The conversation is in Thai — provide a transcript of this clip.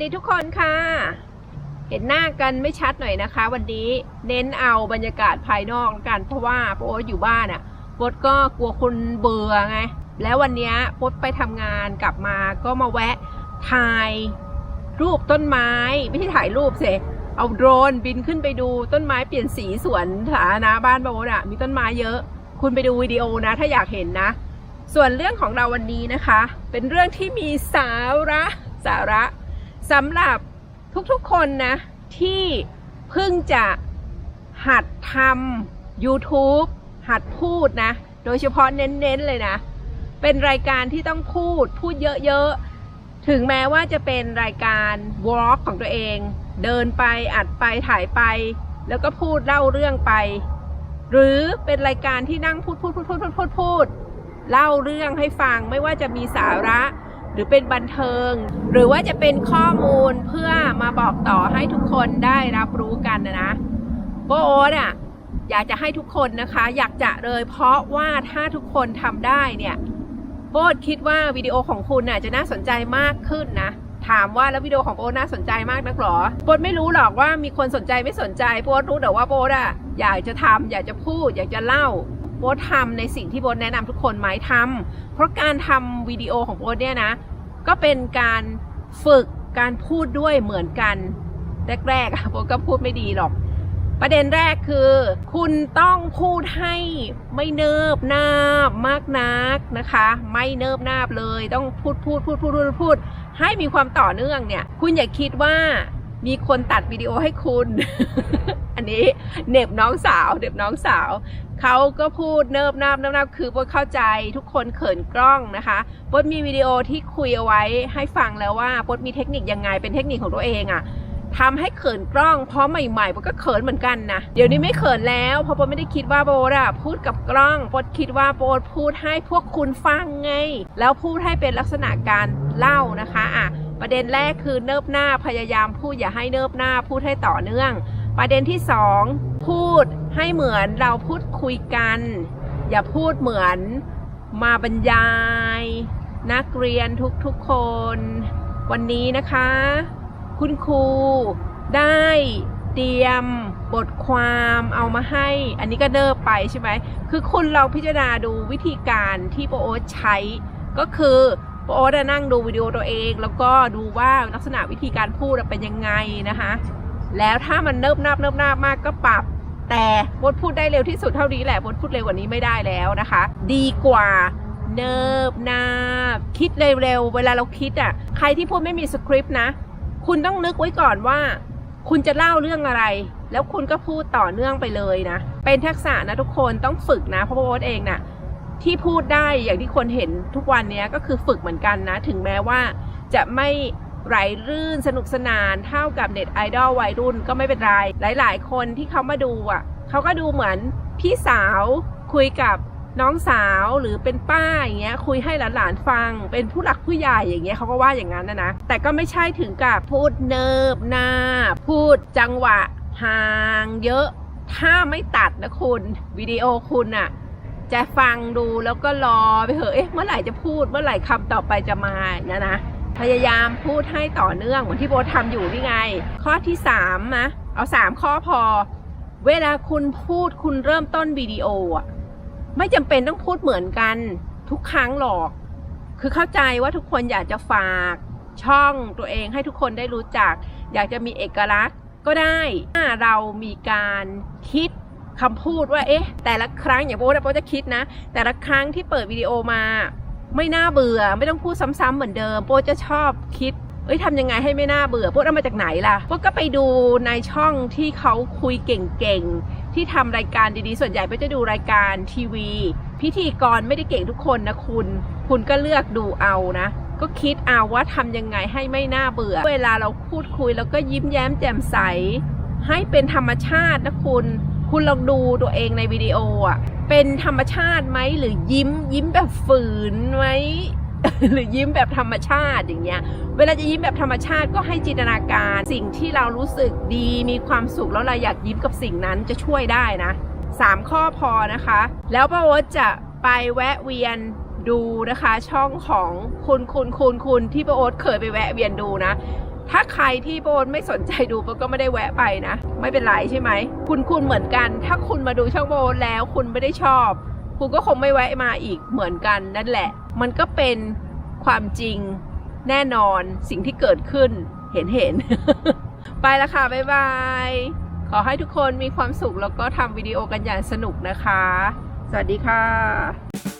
ดีทุกคนค่ะ เห็นหน้ากันไม่ชัดหน่อยนะคะ วันนี้เน้นเอาบรรยากาศภายนอกกัน เพราะว่าโป๊ตอยู่บ้านอะ่ะโป๊ตก็กลัวคนเบื่อไง แล้ววันนี้โป๊ตไปทำงานกลับมาก็มาแวะถ่ายรูปต้นไม้ ไม่ใช่ถ่ายรูปเสเอาโดรนบินขึ้นไปดูต้นไม้เปลี่ยนสีสวนสาธารณะบ้านโป๊ตอะ่ะมีต้นไม้เยอะ คุณไปดูวิดีโอนะ ถ้าอยากเห็นนะ ส่วนเรื่องของเราวันนี้นะคะ เป็นเรื่องที่มีสาระสาระ สำหรับทุกๆคนนะ ที่เพิ่งจะหัดทำ YouTube หัดพูดนะ โดยเฉพาะเน้นๆเลยนะ เป็นรายการที่ต้องพูด พูดเยอะๆ ถึงแม้ว่าจะเป็นรายการวอล์กของตัวเอง เดินไปอัดไปถ่ายไป แล้วก็พูดเล่าเรื่องไป หรือเป็นรายการที่นั่งพูดพูดพูดพูดพูดพูดพูดเล่าเรื่องให้ฟังไม่ว่าจะมีสาระ หรือเป็นบันเทิง หรือว่าจะเป็นข้อมูลเพื่อมาบอกต่อให้ทุกคนได้รับรู้กันนะนะโบโอ๊ตอะอยากจะให้ทุกคนนะคะ อยากจะเลยเพราะว่าถ้าทุกคนทำได้เนี่ยโบทคิดว่าวิดีโอของคุณน่ะจะน่าสนใจมากขึ้นนะถามว่าแล้ววิดีโอของโบน่าสนใจมากนักหรอโบทไม่รู้หรอกว่ามีคนสนใจไม่สนใจโบทรู้แต่ว่าโบทอะอยากจะทำอยากจะพูด อยากจะเล่า โบททำในสิ่งที่โบทแนะนำทุกคนไหมทำเพราะการทำวิดีโอของโบทเนี่ยนะ ก็เป็นการฝึกการพูดด้วยเหมือนกัน แรกๆอะโบทก็พูดไม่ดีหรอก ประเด็นแรกคือ คุณต้องพูดให้ไม่เนิบนาบมากนักนะคะ ไม่เนิบนาบเลย ต้องพูดพูดพูดพูดพูดพูดให้มีความต่อเนื่องเนี่ย คุณอย่าคิดว่า มีคนตัดวิดีโอให้คุณ อันนี้เน็บน้องสาวเหน็บน้องสาวเขาก็พูดเนิบนาบเนิบนาบคือโบทเข้าใจทุกคนเขินกล้องนะคะโบทมีวิดีโอที่คุยเอาไว้ให้ฟังแล้วว่าโบทมีเทคนิคยังไงเป็นเทคนิคของตัวเองอะทำให้เขินกล้องเพราะใหม่ๆโบทก็เขินเหมือนกันนะเดี๋ยวนี้ไม่เขินแล้วเพราะโบทไม่ได้คิดว่าโบทอะพูดกับกล้องโบทคิดว่าโบทพูดให้พวกคุณฟังไง แล้วพูดให้เป็นลักษณะการเล่านะคะอะ ประเด็นแรกคือเนิบหน้าพยายามพูดอย่าให้เนิบหน้าพูดให้ต่อเนื่อง ประเด็นที่สองพูดให้เหมือนเราพูดคุยกัน อย่าพูดเหมือนมาบรรยาย นักเรียนทุกๆคน วันนี้นะคะ คุณครูได้เตรียมบทความเอามาให้ อันนี้ก็เนิบไปใช่ไหม คือคุณลองพิจารณาดูวิธีการที่โปรโอตใช้ ก็คือ โปรโอตอะนั่งดูวิดีโอตัวเอง แล้วก็ดูว่าลักษณะวิธีการพูดเป็นยังไงนะคะ แล้วถ้ามันเนิบนาบเนิบนาบมากก็ปรับแต่บทพูดได้เร็วที่สุดเท่านี้แหละบทพูดเร็วกว่านี้ไม่ได้แล้วนะคะ ดีกว่าเนิบนาบคิดเร็วๆเวลาเราคิดอะใครที่พูดไม่มีสคริปต์นะ คุณต้องนึกไว้ก่อนว่า คุณจะเล่าเรื่องอะไร แล้วคุณก็พูดต่อเนื่องไปเลยนะ เป็นทักษะนะทุกคนต้องฝึกนะเพราะว่าโอ๊ตเองน่ะ ที่พูดได้อย่างที่คนเห็นทุกวันนี้ก็คือฝึกเหมือนกันนะ ถึงแม้ว่าจะไม่ไหลรื่นสนุกสนานเท่ากับเน็ตไอดอลวัยรุ่นก็ไม่เป็นไร หลาย ๆ คนที่เขามาดูอะเขาก็ดูเหมือนพี่สาวคุยกับน้องสาวหรือเป็นป้าอย่างเงี้ยคุยให้หลานๆฟัง เป็นผู้หลักผู้ใหญ่อย่างเงี้ยเขาก็ว่าอย่างนั้นนะนะแต่ก็ไม่ใช่ถึงกับพูดเนิบหน้า พูดจังหวะห่างเยอะ ถ้าไม่ตัดนะคุณวิดีโอคุณอะ จะฟังดูแล้วก็รอไปเถอะเอ๊ะเมื่อไหร่จะพูดเมื่อไหร่คำต่อไปจะมาเงี้ยนะพยายามพูดให้ต่อเนื่องเหมือนที่โบททำอยู่นี่ไง ข้อที่สามนะเอาสามข้อพอ เวลาคุณพูดคุณเริ่มต้นวิดีโออะไม่จำเป็นต้องพูดเหมือนกันทุกครั้งหรอก คือเข้าใจว่าทุกคนอยากจะฝากช่องตัวเองให้ทุกคนได้รู้จัก อยากจะมีเอกลักษณ์ก็ได้ถ้าเรามีการคิด คำพูดว่าเอ๊ะ แต่ละครั้งอย่างโบทอะโบทจะคิดนะ แต่ละครั้งที่เปิดวิดีโอมา ไม่น่าเบื่อ ไม่ต้องพูดซ้ำๆเหมือนเดิมโบทจะชอบคิดเอ้ยทำยังไงให้ไม่น่าเบื่อโบทเอามาจากไหนล่ะโบทก็ไปดูในช่องที่เขาคุยเก่งๆ ที่ทำรายการดีๆ ส่วนใหญ่โบจะดูรายการทีวี พิธีกรไม่ได้เก่งทุกคนนะคุณ คุณก็เลือกดูเอานะ ก็คิดเอาว่าทำยังไงให้ไม่น่าเบื่อ เวลาเราพูดคุยแล้วก็ยิ้มแย้มแจ่มใส ให้เป็นธรรมชาตินะคุณ คุณลองดูตัวเองในวิดีโออะ เป็นธรรมชาติไหมหรือยิ้มยิ้มแบบฝืนไหมหรือยิ้มแบบธรรมชาติอย่างเงี้ย เวลาจะยิ้มแบบธรรมชาติก็ให้จินตนาการสิ่งที่เรารู้สึกดีมีความสุขแล้วเราอยากยิ้มกับสิ่งนั้นจะช่วยได้นะสามข้อพอนะคะ แล้วป้าโอ๊ตจะไปแวะเวียนดูนะคะ ช่องของคุณคุณคุณคุณที่ป้าโอ๊ตเคยไปแวะเวียนดูนะ ถ้าใครที่โบนไม่สนใจดูโบนก็ไม่ได้แวะไปนะ ไม่เป็นไรใช่ไหม คุณคุณเหมือนกัน ถ้าคุณมาดูช่องโบนแล้วคุณไม่ได้ชอบ คุณก็คงไม่แวะมาอีกเหมือนกันนั่นแหละ มันก็เป็นความจริงแน่นอนสิ่งที่เกิดขึ้นเห็นเห็น ไปแล้วค่ะ บ๊ายบาย ขอให้ทุกคนมีความสุขแล้วก็ทำวิดีโอกันอย่างสนุกนะคะ สวัสดีค่ะ